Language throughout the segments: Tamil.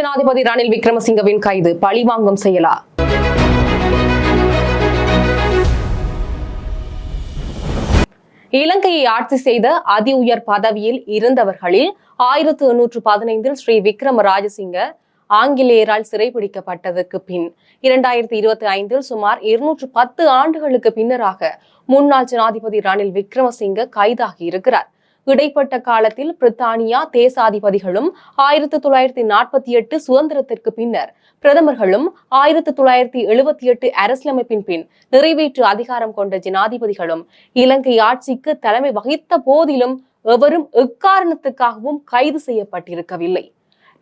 ஜனாதிபதி ரணில் விக்ரமசிங்கவின் கைது. பழிவாங்கும் செயலா? இலங்கையை ஆட்சி செய்த அதி உயர் பதவியில் இருந்தவர்களில் ஆயிரத்து எண்ணூற்று பதினைந்தில் ஸ்ரீ விக்ரம ராஜசிங்க ஆங்கிலேயரால் சிறைபிடிக்கப்பட்டதற்கு பின் இரண்டாயிரத்தி இருபத்தி ஐந்தில் சுமார் இருநூற்று பத்து ஆண்டுகளுக்கு பின்னராக முன்னாள் ஜனாதிபதி ரணில் விக்ரமசிங்க கைதாகி இருக்கிறார். இடைப்பட்ட காலத்தில் பிரித்தானியா தேசாதிபதிகளும் ஆயிரத்தி தொள்ளாயிரத்தி நாற்பத்தி எட்டு சுதந்திரத்திற்கு பின்னர் பிரதமர்களும் ஆயிரத்தி தொள்ளாயிரத்தி எழுபத்தி எட்டு அரசியலமைப்பின் பின் நிறைவேற்று அதிகாரம் கொண்ட ஜனாதிபதிகளும் இலங்கை ஆட்சிக்கு தலைமை வகித்த போதிலும் எவரும் எக்காரணத்துக்காகவும் கைது செய்யப்பட்டிருக்கவில்லை.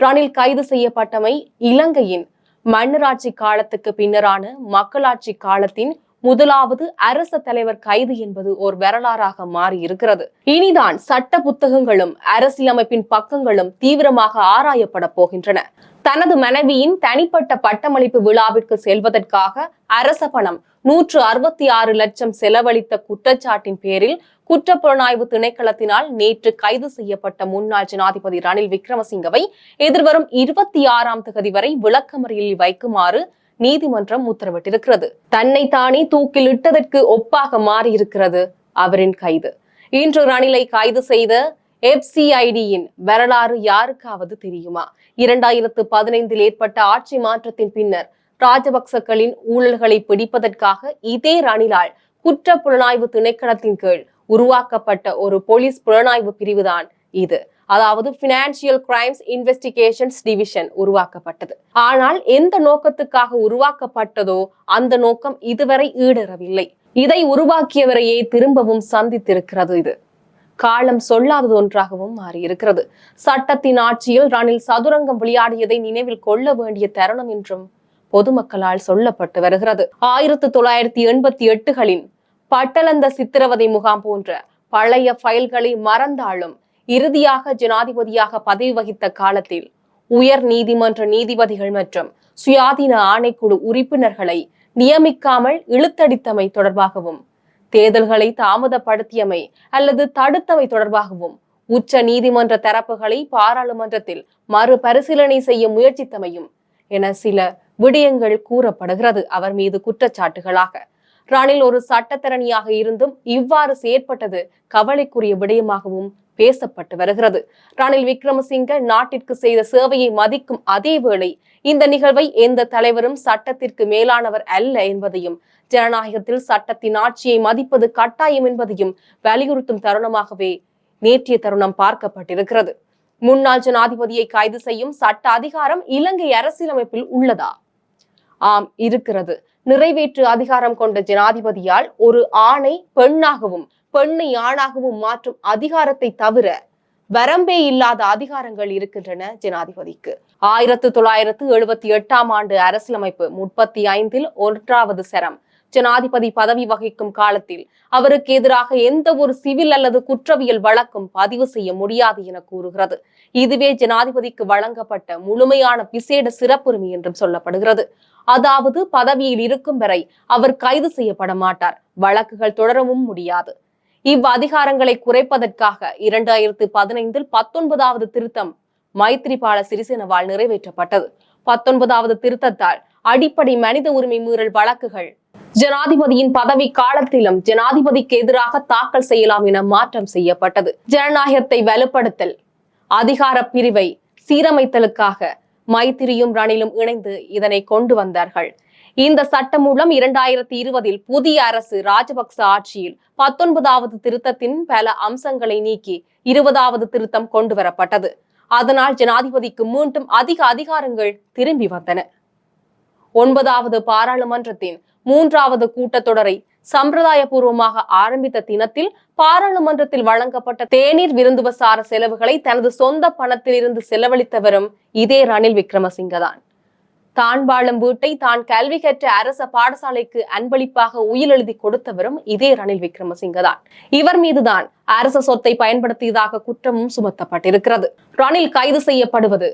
ரணில் கைது செய்யப்பட்டமை இலங்கையின் மன்னராட்சி காலத்துக்கு பின்னரான மக்களாட்சி காலத்தின் முதலாவது அரச தலைவர் கைது என்பது ஒரு வரலாறாக மாறி இருக்கிறது. இனிதான் சட்ட புத்தகங்களும் அரசியலமைப்பின் பக்கங்களும் தீவிரமாக ஆராயப்பட போகின்றன. தனது மனைவியின் தனிப்பட்ட பட்டமளிப்பு விழாவிற்கு செல்வதற்காக அரச பணம் நூற்று அறுபத்தி ஆறு லட்சம் செலவழித்த குற்றச்சாட்டின் பேரில் குற்றப்புலனாய்வு திணைக்களத்தினால் நேற்று கைது செய்யப்பட்ட முன்னாள் ஜனாதிபதி ரணில் விக்ரமசிங்கவை எதிர்வரும் இருபத்தி ஆறாம் தேதி வரை விளக்கமறியலில் வைக்குமாறு நீதிமன்றம் உத்தரவிட்டிருக்கிறது. தன்னை தானே தூக்கிலிட்டதற்கு ஒப்பாக மாறியிருக்கிறது அவரின் கைது. இன்று ரணிலை கைது செய்த எஃப்சிஐடியின் வரலாறு யாருக்காவது தெரியுமா? இரண்டாயிரத்து பதினைந்தில் ஏற்பட்ட ஆட்சி மாற்றத்தின் பின்னர் ராஜபக்சக்களின் ஊழல்களை பிடிப்பதற்காக இதே ரணிலால் குற்ற புலனாய்வு திணைக்களத்தின் கீழ் உருவாக்கப்பட்ட ஒரு போலீஸ் புலனாய்வு பிரிவுதான் இது. அதாவது பினான்சியல் கிரைம்ஸ் இன்வெஸ்டிகேஷன்ஸ் டிவிஷன் உருவாக்கப்பட்டது. ஆனால் எந்த நோக்கத்துக்காக உருவாக்கப்பட்டதோ அந்த நோக்கம் இதுவரை ஈடேறவில்லை. இதை உருவாக்கியவரையே திரும்பவும் சந்தித்திருக்கிறது இது. காலம் சொல்லாதது ஒன்றாகவும் மாறியிருக்கிறது. சட்டத்தின் ஆட்சியில் ரணில் சதுரங்கம் விளையாடியதை நினைவில் கொள்ள வேண்டிய தருணம் என்றும் பொதுமக்களால் சொல்லப்பட்டு வருகிறது. ஆயிரத்தி தொள்ளாயிரத்தி எண்பத்தி எட்டுகளின் பட்டலந்த சித்திரவதை முகாம் போன்ற பழைய ஃபைல்களை மறந்தாலும் இறுதியாக ஜனாதிபதியாக பதவி வகித்த காலத்தில் உயர் நீதிமன்ற நீதிபதிகள் மற்றும் சுயாதீன ஆணைக்குழு உறுப்பினர்களை நியமிக்காமல் இழுத்தடித்தமை தொடர்பாகவும் தேர்தல்களை தாமதப்படுத்தியமை அல்லது தடுத்தமை தொடர்பாகவும் உச்ச நீதிமன்ற தரப்புகளை பாராளுமன்றத்தில் மறுபரிசீலனை செய்ய முயற்சித்தமையும் என சில விடயங்கள் கூறப்படுகிறது. அவர் மீது குற்றச்சாட்டுகளாக ரணில் ஒரு சட்டத்தரணியாக இருந்தும் இவ்வாறு செயற்பட்டது கவலைக்குரிய விடயமாகவும் பேசப்பட்டு வருகிறது. ரணில் விக்ரமசிங்க நாட்டிற்கு செய்த சேவையை மதிக்கும் அதே வேளை இந்த நிகழ்வை எந்த தலைவரும் சட்டத்திற்கு மேலானவர் அல்ல என்பதையும் ஜனநாயகத்தில் சட்டத்தின் ஆட்சியை மதிப்பது கட்டாயம் என்பதையும் வலியுறுத்தும் தருணமாகவே நேற்றைய தருணம் பார்க்கப்பட்டிருக்கிறது. முன்னாள் ஜனாதிபதியை கைது செய்யும் சட்ட அதிகாரம் இலங்கை அரசியலமைப்பில் உள்ளதா? ஆம் இருக்கிறது. நிறைவேற்று அதிகாரம் கொண்ட ஜனாதிபதியால் ஒரு ஆணை பெண்ணாகவும் பெண்ணை ஆணாகவும் மாற்றும் அதிகாரத்தை தவிர வரம்பே இல்லாத அதிகாரங்கள் இருக்கின்றன ஜனாதிபதிக்கு. ஆயிரத்து தொள்ளாயிரத்து எழுபத்தி எட்டாம் ஆண்டு அரசியலமைப்பு முப்பத்தி ஐந்தில் ஒன்றாவது சரம். ஜனாதிபதி பதவி வகிக்கும் காலத்தில் அவருக்கு எதிராக எந்த ஒரு சிவில் அல்லது குற்றவியல் வழக்கும் பதிவு செய்ய முடியாது என கூறுகிறது. இதுவே ஜனாதிபதிக்கு வழங்கப்பட்ட முழுமையான விசேட சிறப்புரிமை என்றும் சொல்லப்படுகிறது. அதாவது பதவியில் இருக்கும் வரை அவர் கைது செய்யப்பட மாட்டார். வழக்குகள் தொடரவும் முடியாது. இவ் அதிகாரங்களை குறைப்பதற்காக இரண்டாயிரத்து பதினைந்தில் பத்தொன்பதாவது திருத்தம் மைத்ரிபால சிறிசேனவால் நிறைவேற்றப்பட்டது. பத்தொன்பதாவது திருத்தத்தால் அடிப்படை மனித உரிமை மீறல் வழக்குகள். ஜனாதிபதியின் பதவி காலத்திலும் ஜனாதிபதிக்கு எதிராக தாக்கல் செய்யலாம் என மாற்றம் செய்யப்பட்டது. ஜனநாயகத்தை வலுப்படுத்தல் அதிகார பிரிவை சீரமைத்தலுக்காக மைத்திரியும் ரணிலும் இணைந்து இதனை கொண்டு வந்தார்கள். இந்த சட்டம் மூலம் இரண்டாயிரத்தி இருபதில் புதிய அரசு ராஜபக்ச ஆட்சியில் பத்தொன்பதாவது திருத்தத்தின் பல அம்சங்களை நீக்கி இருபதாவது திருத்தம் கொண்டு வரப்பட்டது அதனால் ஜனாதிபதிக்கு மீண்டும் அதிக அதிகாரங்கள் திரும்பி வந்தன. ஒன்பதாவது பாராளுமன்றத்தின் மூன்றாவது கூட்டத்தொடரை சம்பிரதாயபூர்வமாக ஆரம்பித்த தினத்தில் பாராளுமன்றத்தில் வழங்கப்பட்ட தேநீர் விருந்துவசார செலவுகளை தனது சொந்த பணத்திலிருந்து செலவழித்தவரும் இதே ரணில் விக்ரமசிங்க தான் தான் வாழும் வீட்டை தான் கல்வி கற்ற அரச பாடசாலைக்கு அன்பளிப்பாக உயிரெழுதி எழுதி கொடுத்தவரும் இதே ரணில் விக்ரமசிங்க தான். இவர் மீதுதான் அரச சொத்தை பயன்படுத்தியதாக குற்றமும் சுமத்தப்பட்டிருக்கிறது. ரணில் கைது செய்யப்படுவது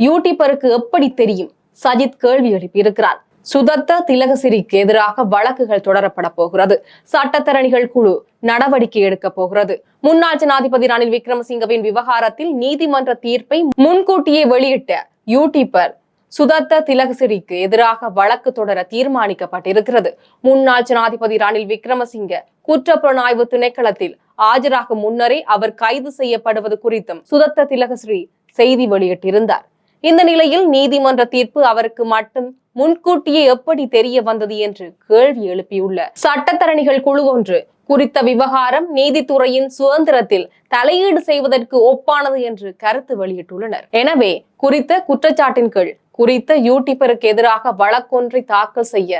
யூடியூபருக்கு எப்படி தெரியும்? சஜித் கேள்வி எழுப்பியிருக்கிறார். சுதத்த திலகசிரிக்கு எதிராக வழக்குகள் தொடரப்பட போகிறது. சட்டத்தரணிகள் குழு நடவடிக்கை எடுக்க போகிறது. முன்னாள் ஜனாதிபதி ரணில் விக்ரமசிங்கவின் விவகாரத்தில் நீதிமன்ற தீர்ப்பை முன்கூட்டியே வெளியிட்ட யூடியூபர் சுதத்த திலகசிறிக்கு எதிராக வழக்கு தொடர தீர்மானிக்கப்பட்டிருக்கிறது. முன்னாள் ஜனாதிபதி ரணில் விக்ரமசிங்க குற்றப்புலனாய்வு திணைக்களத்தில் ஆஜராகும் முன்னரே அவர் கைது செய்யப்படுவது குறித்தும் சுதத்த திலகஸ்ரீ செய்தி வெளியிட்டிருந்தார். இந்த நிலையில் நீதிமன்ற தீர்ப்பு அவருக்கு மட்டும் முன்கூட்டியே எப்படி தெரிய வந்தது என்று கேள்வி எழுப்பியுள்ள சட்டத்தரணிகள் குழு ஒன்று குறித்த விவகாரம் நீதித்துறையின் சுதந்திரத்தில் தலையீடு செய்வதற்கு ஒப்பானது என்று கருத்து வெளியிட்டுள்ளனர். எனவே குறித்த குற்றச்சாட்டின் கீழ் குறித்த யூடியூபருக்கு எதிராக வழக்கொன்றை தாக்கல் செய்ய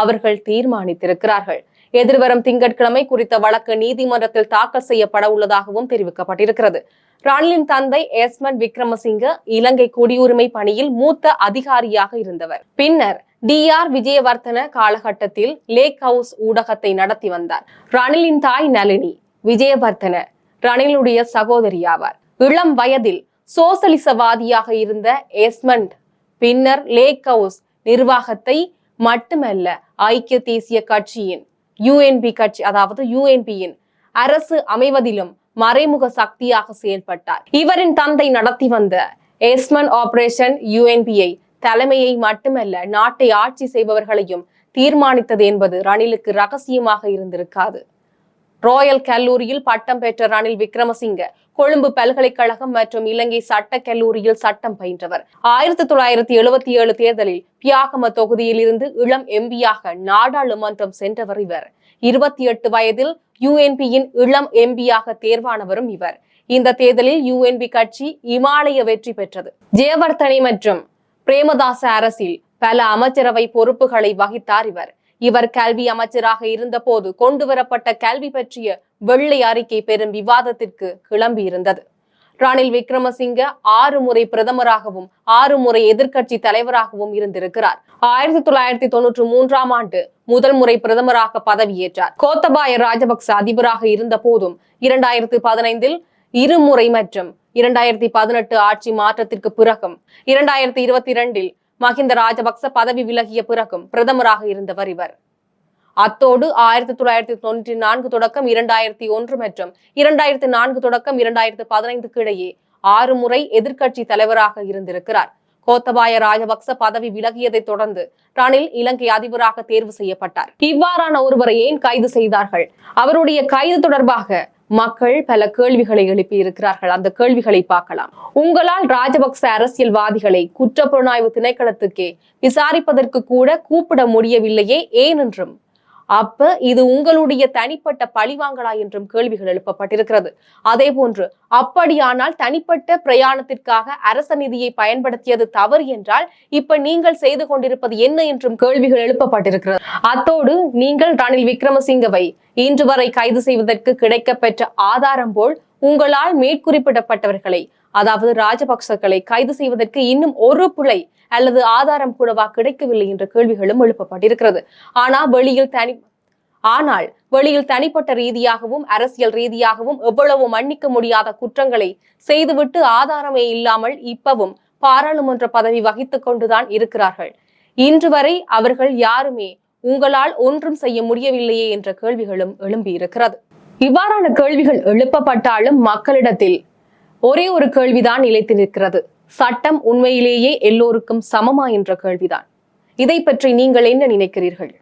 அவர்கள் தீர்மானித்திருக்கிறார்கள். எதிர்வரும் திங்கட்கிழமை குறித்த வழக்கு நீதிமன்றத்தில் தாக்கல் செய்யப்பட உள்ளதாகவும் தெரிவிக்கப்பட்டிருக்கிறது. ரணிலின் தந்தை எஸ்மன் விக்ரமசிங்க இலங்கை குடியுரிமை பணியில் மூத்த அதிகாரியாக இருந்தவர். பின்னர் டி ஆர் விஜயவர்த்தன காலகட்டத்தில் லேக் ஹவுஸ் ஊடகத்தை நடத்தி வந்தார். ரணிலின் தாய் நளினி விஜயவர்த்தன ரணிலுடைய சகோதரி ஆவார். இளம் வயதில் சோசலிசவாதியாக இருந்த எஸ்மண்ட் பின்னர் லேக் ஹவுஸ் நிர்வாகத்தை மட்டுமல்ல ஐக்கிய தேசிய கட்சியின் யுஎன்பி கட்சி அதாவது யுஎன்பியின் அரசு அமைவதிலும் மறைமுக சக்தியாக செயல்பட்டார். இவரின் தந்தை நடத்தி வந்த எஸ்மன் ஆபரேஷன் யுஎன்பியை தலைமையை மட்டுமல்ல நாட்டை ஆட்சி செய்பவர்களையும் தீர்மானித்தது என்பது ரணிலுக்கு ரகசியமாக இருந்திருக்காது. ராயல் கல்லூரியில் பட்டம் பெற்ற ரணில் விக்ரமசிங்க கொழும்பு பல்கலைக்கழகம் மற்றும் இலங்கை சட்ட கல்லூரியில் சட்டம் பயின்றவர். ஆயிரத்தி தொள்ளாயிரத்தி எழுபத்தி ஏழு தேர்தலில் பியாகம தொகுதியில் இருந்து இளம் எம்பியாக நாடாளுமன்றம் சென்றவர் இவர். இருபத்தி எட்டு வயதில் யுஎன்பியின் இளம் எம்பியாக தேர்வானவரும் இவர். இந்த தேர்தலில் யுஎன்பி கட்சி இமாலய வெற்றி பெற்றது. ஜெயவர்த்தனை மற்றும் பிரேமதாச அரசில் பல அமைச்சரவை பொறுப்புகளை வகித்தார் இவர். இவர் கல்வி அமைச்சராக இருந்தபோது கொண்டு வரப்பட்ட கல்வி பற்றிய வெள்ளை அறிக்கை பெரும் விவாதத்திற்கு கிளம்பியிருந்தது ரணில் விக்ரமசிங்க ஆறு முறை பிரதமராகவும் ஆறு முறை எதிர்கட்சி தலைவராகவும் இருந்திருக்கிறார். ஆயிரத்தி தொள்ளாயிரத்தி தொன்னூற்றி மூன்றாம் ஆண்டு முதல் முறை பிரதமராக பதவியேற்றார். கோத்தபாய ராஜபக்ச அதிபராக இருந்த போதும் இரண்டாயிரத்தி பதினைந்தில் இருமுறை மற்றும் இரண்டாயிரத்தி பதினெட்டு ஆட்சி மாற்றத்திற்கு பிறகும் இரண்டாயிரத்தி இருபத்தி இரண்டில் மஹிந்த ராஜபக்ச பதவி விலகிய பிறகும் பிரதமராக இருந்தவர் இவர். அத்தோடு ஆயிரத்தி தொள்ளாயிரத்தி தொண்ணூற்றி நான்கு தொடக்கம் இரண்டாயிரத்தி ஒன்று மற்றும் இரண்டாயிரத்தி நான்கு தொடக்கம் இரண்டாயிரத்தி பதினைந்துக்கு இடையே ஆறு முறை எதிர்க்கட்சி தலைவராக இருந்திருக்கிறார். கோத்தபாய ராஜபக்ச பதவி விலகியதை தொடர்ந்து ரணில் இலங்கை அதிபராக தேர்வு செய்யப்பட்டார். இவ்வாறான ஒருவரை ஏன் கைது செய்தார்கள்? அவருடைய கைது தொடர்பாக மக்கள் பல கேள்விகளை எழுப்பி இருக்கிறார்கள் அந்த கேள்விகளை பார்க்கலாம். உங்களால் ராஜபக்ச அரசியல்வாதிகளை குற்றப்புலனாய்வு திணைக்களத்துக்கே விசாரிப்பதற்கு கூட கூப்பிட முடியவில்லையே ஏனென்றும் அப்ப இது உங்களுடைய தனிப்பட்ட பழிவாங்களா என்றும் கேள்விகள் எழுப்பப்பட்டிருக்கிறது. அதே போன்று அப்படியானால் தனிப்பட்ட பிரயாணத்திற்காக அரச நிதியை பயன்படுத்தியது தவறு என்றால் இப்ப நீங்கள் செய்து கொண்டிருப்பது என்ன என்றும் கேள்விகள் எழுப்பப்பட்டிருக்கிறது. அத்தோடு நீங்கள் ரணில் விக்ரமசிங்கவை இன்று வரை கைது செய்வதற்கு கிடைக்கப்பெற்ற ஆதாரம் போல் உங்களால் மேற்குறிப்பிடப்பட்டவர்களை அதாவது ராஜபக்சக்களை கைது செய்வதற்கு இன்னும் ஒரு பிழை அல்லது ஆதாரம் கூடவா கிடைக்கவில்லை என்ற கேள்விகளும் எழுப்பப்பட்டிருக்கிறது. ஆனால் வெளியில் தனி ஆனால் வெளியில் தனிப்பட்ட ரீதியாகவும் அரசியல் ரீதியாகவும் எவ்வளவு மன்னிக்க முடியாத குற்றங்களை செய்துவிட்டு ஆதாரமே இல்லாமல் இப்பவும் பாராளுமன்ற பதவி வகித்துக் கொண்டுதான் இருக்கிறார்கள். இன்று வரை அவர்கள் யாருமே உங்களால் ஒன்றும் செய்ய முடியவில்லையே என்ற கேள்விகளும் எழும்பியிருக்கிறது. இவ்வாறான கேள்விகள் எழுப்பப்பட்டாலும் மக்களிடத்தில் ஒரே ஒரு கேள்விதான் நிலைத்து நிற்கிறது சட்டம் உண்மையிலேயே எல்லோருக்கும் சமமா என்ற கேள்விதான். இதை பற்றி நீங்கள் என்ன நினைக்கிறீர்கள்?